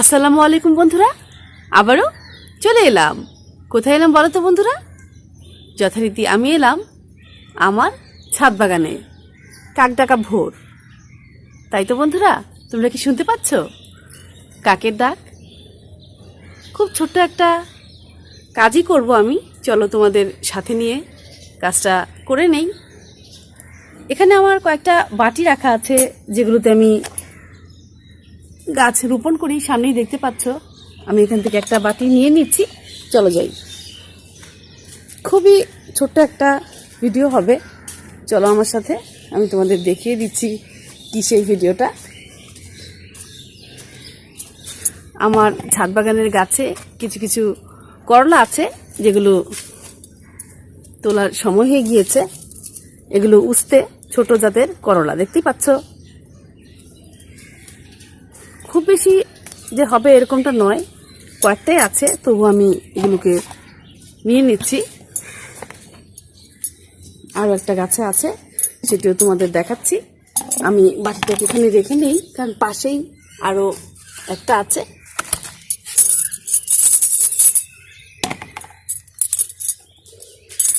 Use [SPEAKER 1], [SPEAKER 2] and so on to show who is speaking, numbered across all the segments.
[SPEAKER 1] আসসালামু আলাইকুম বন্ধুরা। আবারও চলে এলাম। কোথায় এলাম বলো তো বন্ধুরা? যথারীতি আমি এলাম আমার ছাদ বাগানে কাক ডাকা ভোর। তাই তো বন্ধুরা, তোমরা কি শুনতে পাচ্ছ? কাকের ডাক? খুব ছোট্ট একটা কাজই করব আমি। চলো তোমাদের সাথে নিয়ে কাজটা করে নেই। এখানে আমার কয়েকটা বাটি রাখা আছে, যেগুলোতে আমি গাছ রোপণ করি, সামনেই দেখতে পাচ্ছ। আমি এখান থেকে একটা বাটি নিয়ে নিচ্ছি। চলো যাই। খুবই ছোট্ট একটা ভিডিও হবে। চলো আমার সাথে, আমি তোমাদের দেখিয়ে দিচ্ছি কি সেই ভিডিওটা। আমার ছাদ বাগানের গাছে কিছু কিছু করলা আছে, যেগুলো তোলার সময় হয়ে গিয়েছে। এগুলো উস্তে ছোট জাতের করলা দেখতেই পাচ্ছ? খুব বেশি যে হবে এরকমটা নয়। কয়েকটাই আছে, তবু আমি এগুলোকে নিয়ে নিচ্ছি। আরও একটা গাছে আছে, সেটিও তোমাদের দেখাচ্ছি। আমি বাটিটাকে এখানে রেখে নিই, কারণ পাশেই আরও একটা আছে।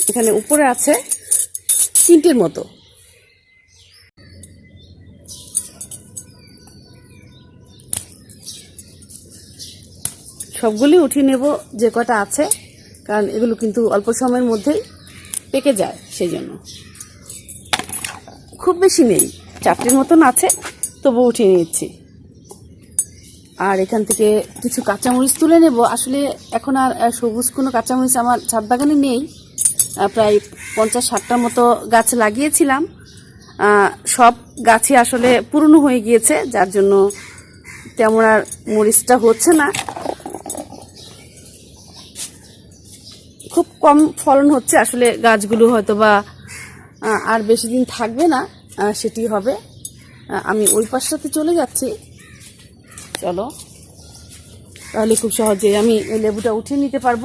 [SPEAKER 1] এখানে উপরে আছে তিনটের মতো। সবগুলি উঠিয়ে নেব যে কটা আছে, কারণ এগুলো কিন্তু অল্প সময়ের মধ্যেই পেকে যায় সেই জন্য খুব বেশি নেই, চারটির মতন আছে, তবু উঠিয়ে নিচ্ছি। আর এখান থেকে কিছু কাঁচামরিচ তুলে নেব। আসলে এখন আর সবুজ কোনো কাঁচামরিচ আমার ছাদ বাগানে নেই। প্রায় পঞ্চাশ ষাটটার মতো গাছ লাগিয়েছিলাম। সব গাছই আসলে পুরনো হয়ে গিয়েছে, যার জন্য তেমন আর মরিচটা হচ্ছে না। খুব কম ফলন হচ্ছে। আসলে গাছগুলো হয়তো বা আর বেশি দিন থাকবে না সেটি হবে। আমি ওই পাশটাতে চলে যাচ্ছি। চলো। তাহলে খুব সহজে আমি এই লেবুটা উঠিয়ে নিতে পারব।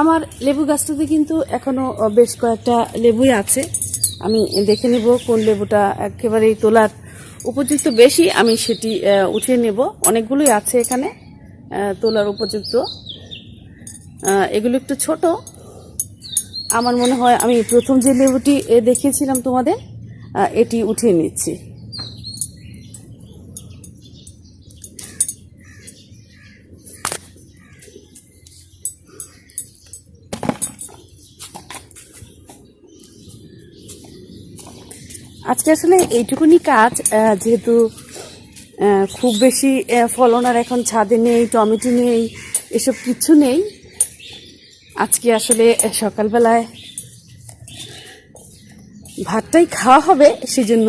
[SPEAKER 1] আমার লেবু গাছটাতে কিন্তু এখনও বেশ কয়েকটা লেবুই আছে। আমি দেখে নেব কোন লেবুটা একেবারেই তোলার উপযুক্ত বেশি। আমি সেটি উঠিয়ে নেব। অনেকগুলোই আছে এখানে তোলার উপযুক্ত। এগুলো একটু ছোট। আমার মনে হয় আমি প্রথম যে লেবুটি দেখিয়েছিলাম তোমাদের এটি উঠিয়ে নিচ্ছি। আজকে আসলে এইটুকুনি কাজ যেহেতু খুব বেশি ফলন আর এখন ছাদে নেই, টমেটো নেই, এসব কিছু নেই। আজকে আসলে সকালবেলায় ভাতটাই খাওয়া হবে সেই জন্য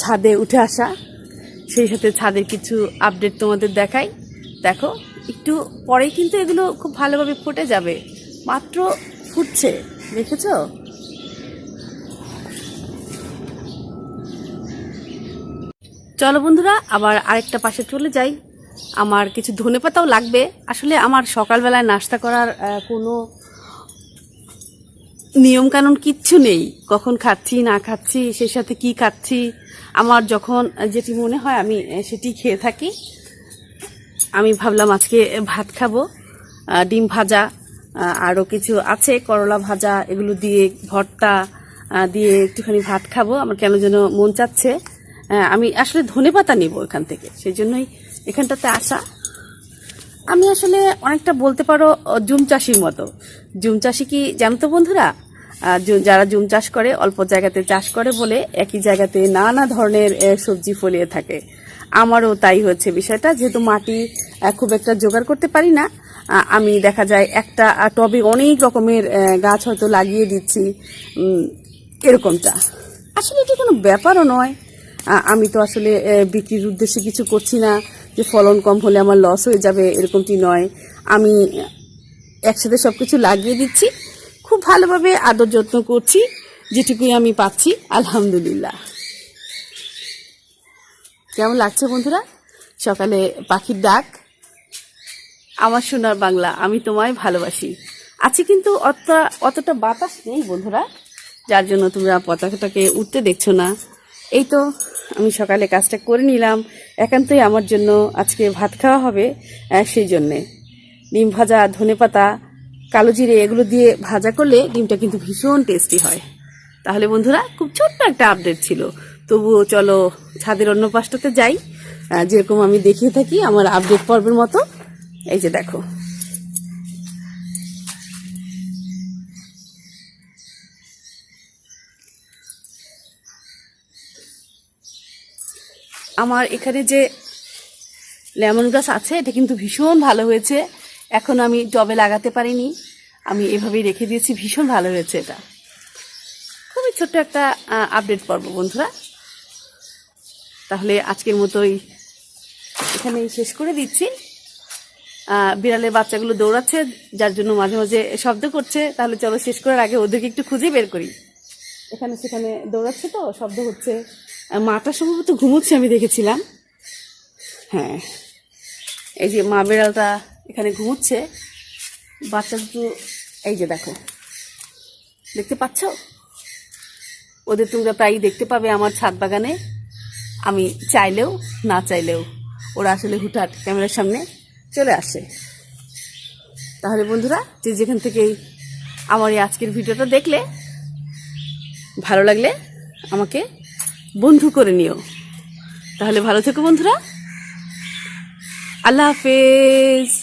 [SPEAKER 1] ছাদে উঠে আসা। সেই সাথে ছাদের কিছু আপডেট তোমাদের দেখাই। দেখো, একটু পরেই কিন্তু এগুলো খুব ভালোভাবে ফুটে যাবে। মাত্র ফুটছে, দেখেছ? চলো বন্ধুরা, আবার আরেকটা পাশে চলে যাই। আমার কিছু ধনে পাতাও লাগবে। আসলে আমার সকালবেলায় নাস্তা করার কোনো নিয়ম কানুন কিচ্ছু নেই। কখন খাচ্ছি, না খাচ্ছি, সেই সাথে কি খাচ্ছি, আমার যখন যেটি মনে হয় আমি সেটি খেয়ে থাকি। আমি ভাবলাম আজকে ভাত খাব ডিম ভাজা আরও কিছু আছে, করলা ভাজা, এগুলো দিয়ে ভর্তা দিয়ে একটুখানি ভাত খাব। আমার কেন যেন মন চাচ্ছে আমি আসলে ধনে পাতা নিব এখান থেকে। সেই জন্যই এখানটাতে আসা। আমি আসলে অনেকটা বলতে পারো জুম চাষির মতো। জুম চাষি কি জানো তো বন্ধুরা? যারা জুম চাষ করে, অল্প জায়গাতে চাষ করে বলে একই জায়গাতে নানা ধরনের সবজি ফলিয়ে থাকে। আমারও তাই হচ্ছে বিষয়টা। যেহেতু মাটি খুব একটা জোগাড় করতে পারি না আমি দেখা যায় একটা টবে অনেক রকমের গাছ হয়তো লাগিয়ে দিচ্ছি এরকমটা। আসলে এটা কোনো ব্যাপারও নয়। আমি তো আসলে বিক্রির উদ্দেশ্যে কিছু করছি না। যে ফলন কম হলে আমার লস হয়ে যাবে, এরকমটি নয়। আমি একসাথে সব কিছু লাগিয়ে দিচ্ছি। খুব ভালোভাবে আদর যত্ন করছি, যেটুকুই আমি পাচ্ছি। আলহামদুলিল্লাহ। কেমন লাগছে বন্ধুরা? সকালে পাখির ডাক। আমার সোনার বাংলা, আমি তোমায় ভালোবাসি। আছে কিন্তু অতটা অতটা বাতাস নেই বন্ধুরা, যার জন্য তোমরা পতাকাটাকে উঠতে দেখছ না। এই তো, আমি সকালে কাজটা করে নিলাম। একান্তই আমার জন্য আজকে ভাত খাওয়া হবে সেই জন্যে। ডিম ভাজা, ধনে পাতা, কালো জিরে, এগুলো দিয়ে ভাজা করলে ডিমটা কিন্তু ভীষণ টেস্টি হয়। তাহলে বন্ধুরা, খুব ছোট্ট একটা আপডেট ছিল। তবুও চলো, ছাদের অন্য পাশটাতে যাই। যেরকম আমি দেখিয়ে থাকি আমার আপডেট পর্বের মতো। এই যে দেখো। আমার এখানে যে লেমন গাছ আছে, এটা কিন্তু ভীষণ ভালো হয়েছে। এখন আমি টবে লাগাতে পারিনি। আমি এভাবেই রেখে দিয়েছি, ভীষণ ভালো হয়েছে এটা। খুবই ছোট্ট একটা আপডেট পর্ব, বন্ধুরা। তাহলে আজকের মতোই এখানেই শেষ করে দিচ্ছি। বিড়ালের বাচ্চাগুলো দৌড়াচ্ছে, যার জন্য মাঝে মাঝে শব্দ করছে। তাহলে চলো শেষ করার আগে ওদেরকে একটু খুঁজে বের করি। এখানে সেখানে দৌড়াচ্ছে তো, শব্দ হচ্ছে। মাটা সম্ভবত ঘুমোচ্ছে, আমি দেখেছিলাম। হ্যাঁ। এই যে মা বিড়ালটা এখানে ঘুমোচ্ছে। বাচ্চা দুটো, এই যে দেখো। দেখতে পাচ্ছ? ওদের তোমরা প্রায়ই দেখতে পাবে আমার ছাদ বাগানে। আমি চাইলেও না চাইলেও। ওরা আসলে হুটহাট ক্যামেরার সামনে চলে আসে। তাহলে বন্ধুরা, যে যেখান থেকেই আমার এই আজকের ভিডিওটা দেখলে, ভালো লাগলে আমাকে বন্ধু করে নিও। তাহলে ভালো থেকো বন্ধুরা। আল্লাহ হাফেজ।